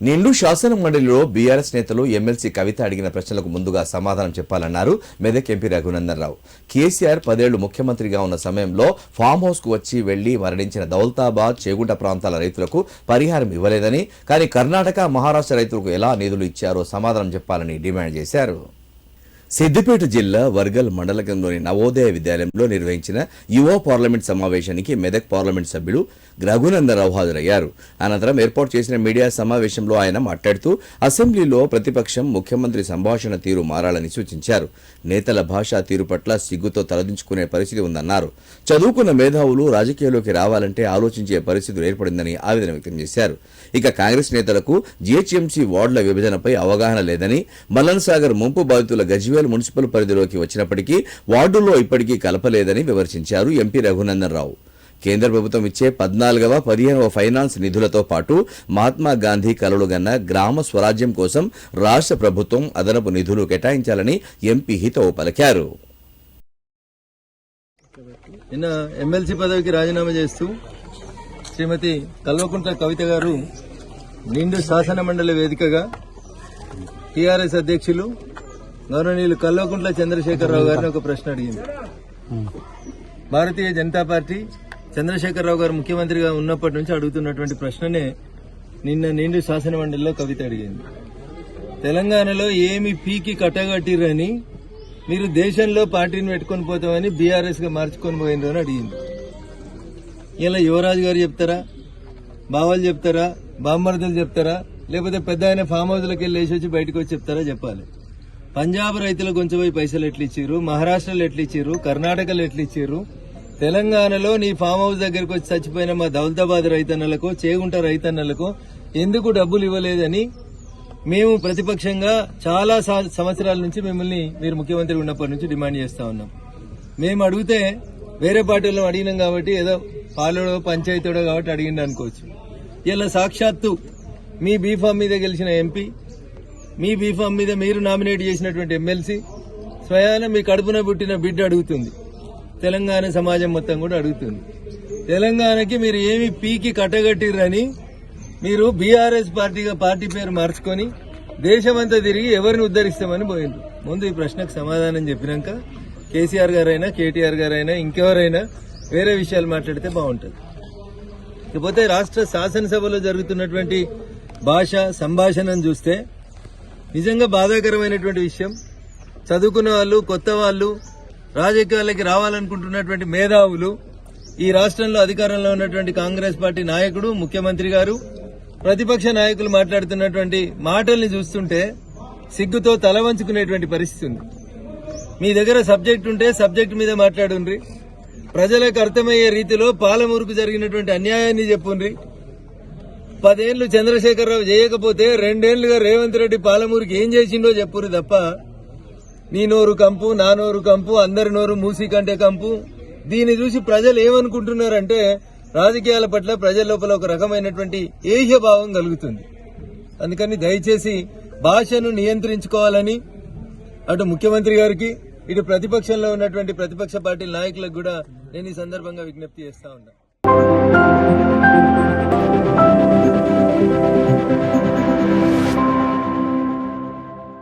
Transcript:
నిండు శాసన మండలిలో బీఆర్ఎస్ నేతలు ఎమ్మెల్సీ కవిత అడిగిన ప్రశ్నలకు ముందుగా సమాధానం చెప్పాలన్నారు మెదక్ ఎంపీ రఘునందన్ రావు కేసీఆర్ పదేళ్ళు ముఖ్యమంత్రిగా ఉన్న సమయంలో ఫామ్ హౌస్కు వచ్చి వెళ్ళి మరణించిన దౌలతాబాద్ చేగుంట ప్రాంతాల రైతులకు పరిహారం ఇవ్వలేదని కానీ కర్ణాటక మహారాష్ట్ర రైతులకు ఎలా నిధులు ఇచ్చారో సమాధానం చెప్పాలని డిమాండ్ చేశారు. సిద్దిపేట జిల్లా వర్గల్ మండల కేంద్రంలోని నవోదయ విద్యాలయంలో నిర్వహించిన యువ పార్లమెంట్ సమావేశానికి మెదక్ పార్లమెంట్ సభ్యుడు రఘునందరావు హాజరయ్యారు. అనంతరం ఏర్పాటు చేసిన మీడియా సమావేశంలో ఆయన మాట్లాడుతూ అసెంబ్లీలో ప్రతిపక్షం ముఖ్యమంత్రి సంభాషణ తీరు మారాలని సూచించారు. నేతల భాషా తీరు పట్ల సిగ్గుతో తలదించుకునే పరిస్థితి ఉందన్నారు. చదువుకున్న మేధావులు రాజకీయాల్లోకి రావాలంటే ఆలోచించే పరిస్థితులు ఏర్పడిందని ఆవేదన వ్యక్తం చేశారు. ఇక కాంగ్రెస్ నేతలకు జీహెచ్ఎంసీ వార్డుల విభజనపై అవగాహన లేదని మల్లన్ సాగర్ ముంపు బాధితుల గజ్వేల్ మున్సిపల్ పరిధిలోకి వచ్చినప్పటికీ వార్డుల్లో ఇప్పటికీ కలపలేదని విమర్శించారు ఎంపీ రఘునందన్ రావు కేంద్ర ప్రభుత్వం ఇచ్చే పద్నాలుగవ పదిహేనవ ఫైనాన్స్ నిధులతో పాటు మహాత్మా గాంధీ కలలుగన్న గ్రామ స్వరాజ్యం కోసం రాష్ట్ర ప్రభుత్వం అదనపు నిధులు కేటాయించాలని ఎంపీ హితవు పలికారు. నిన్న ఎమ్మెల్సీ పదవికి రాజీనామా చేస్తూ శ్రీమతి కల్వకుంట్ల కవిత గారు నిండు శాసన మండలి వేదికగా టీఆర్ఎస్ అధ్యక్షులు గౌరవనీయులు కల్లోకుంట్ల చంద్రశేఖరరావు గారిని ఒక ప్రశ్న అడిగింది. భారతీయ జనతా పార్టీ చంద్రశేఖరరావు గారు ముఖ్యమంత్రిగా ఉన్నప్పటి నుంచి అడుగుతున్నటువంటి ప్రశ్ననే నిన్న నిండు శాసన మండలిలో కవిత అడిగింది. తెలంగాణలో ఏమి పీకి కట్టగట్టిరని మీరు దేశంలో పార్టీని పెట్టుకొని పోతామని బీఆర్ఎస్గా మార్చుకొని పోయిండ్రు అని అడిగింది. ఇలా యువరాజు గారు చెప్తారా? బావాలు చెప్తారా? బామ్మర్దులు చెప్తారా? లేకపోతే పెద్ద ఆయన ఫామ్ హౌస్లకి వెళ్ళి లేచి వచ్చి బయటకు వచ్చి చెప్తారా చెప్పాలి. పంజాబ్ రైతులకు కొంచెం పోయి పైసలు ఎట్లా ఇచ్చారు మహారాష్ట్రలో ఎట్లా ఇచ్చారు కర్ణాటకలో ఎట్లా ఇచ్చారు తెలంగాణలో నీ ఫామ్ హౌస్ దగ్గరకు వచ్చి చచ్చిపోయిన మా దౌలతాబాద్ రైతన్నలకు చేగుంట రైతన్నలకు ఎందుకు డబ్బులు ఇవ్వలేదని మేము ప్రతిపక్షంగా చాలా సా- సంవత్సరాల నుంచి మిమ్మల్ని మీరు ముఖ్యమంత్రి ఉన్నప్పటి నుంచి డిమాండ్ చేస్తా ఉన్నాం. మేము అడిగితే వేరే పార్టీలో అడిగినాం కాబట్టి ఏదో పాలడో పంచాయతీడో కాబట్టి అడిగిండు అనుకోవచ్చు ఇలా సాక్షాత్తు మీ బీఫామ్ మీద గెలిచిన ఎంపీ మీ బీఫామ్ మీద మీరు నామినేట్ చేసినటువంటి ఎమ్మెల్సీ స్వయాన మీ కడుపున పుట్టిన బిడ్డ అడుగుతుంది. తెలంగాణ సమాజం మొత్తం కూడా అడుగుతుంది. తెలంగాణకి మీరు ఏమి పీకి కట్టగట్టిర్రని మీరు బీఆర్ఎస్ పార్టీగా పార్టీ పేరు మార్చుకొని దేశమంతా తిరిగి ఎవరిని ఉద్ధరిస్తామని పోయిండ్రు. ముందు ఈ ప్రశ్నకు సమాధానం చెప్పినాక కేసీఆర్ గారైనా కేటీఆర్ గారైనా ఇంకెవరైనా వేరే విషయాలు మాట్లాడితే బాగుంటుంది. ఇకపోతే రాష్ట్ర శాసనసభలో జరుగుతున్నటువంటి భాష సంభాషణను చూస్తే నిజంగా బాధాకరమైనటువంటి విషయం. చదువుకున్న వాళ్ళు కొత్త వాళ్ళు రాజకీయాలకి రావాలనుకుంటున్నటువంటి మేధావులు ఈ రాష్ట్రంలో అధికారంలో ఉన్నటువంటి కాంగ్రెస్ పార్టీ నాయకుడు ముఖ్యమంత్రి గారు ప్రతిపక్ష నాయకులు మాట్లాడుతున్నటువంటి మాటల్ని చూస్తుంటే సిగ్గుతో తల వంచుకునేటువంటి పరిస్థితి ఉంది. మీ దగ్గర సబ్జెక్ట్ ఉంటే సబ్జెక్ట్ మీద మాట్లాడుండ్రి. ప్రజలకు అర్థమయ్యే రీతిలో పాలమూరుకు జరిగినటువంటి అన్యాయాన్ని చెప్పుండ్రి. పదేళ్ళు చంద్రశేఖరరావు చేయకపోతే రెండేళ్ళుగా రేవంత్ రెడ్డి పాలమూరుకి ఏం చేసిండో చెప్పురు తప్ప నీ నోరు కంపు నా నోరు కంపు అందరి నోరు మూసి కంటే కంపు. దీన్ని చూసి ప్రజలు ఏమనుకుంటున్నారంటే రాజకీయాల పట్ల ప్రజల లోపల ఒక రకమైనటువంటి ఏహ్య భావం కలుగుతుంది. అందుకని దయచేసి భాషను నియంత్రించుకోవాలని అటు ముఖ్యమంత్రి గారికి ఇటు ప్రతిపక్షంలో ఉన్నటువంటి ప్రతిపక్ష పార్టీ నాయకులకు కూడా నేను ఈ సందర్భంగా విజ్ఞప్తి చేస్తా ఉన్నా.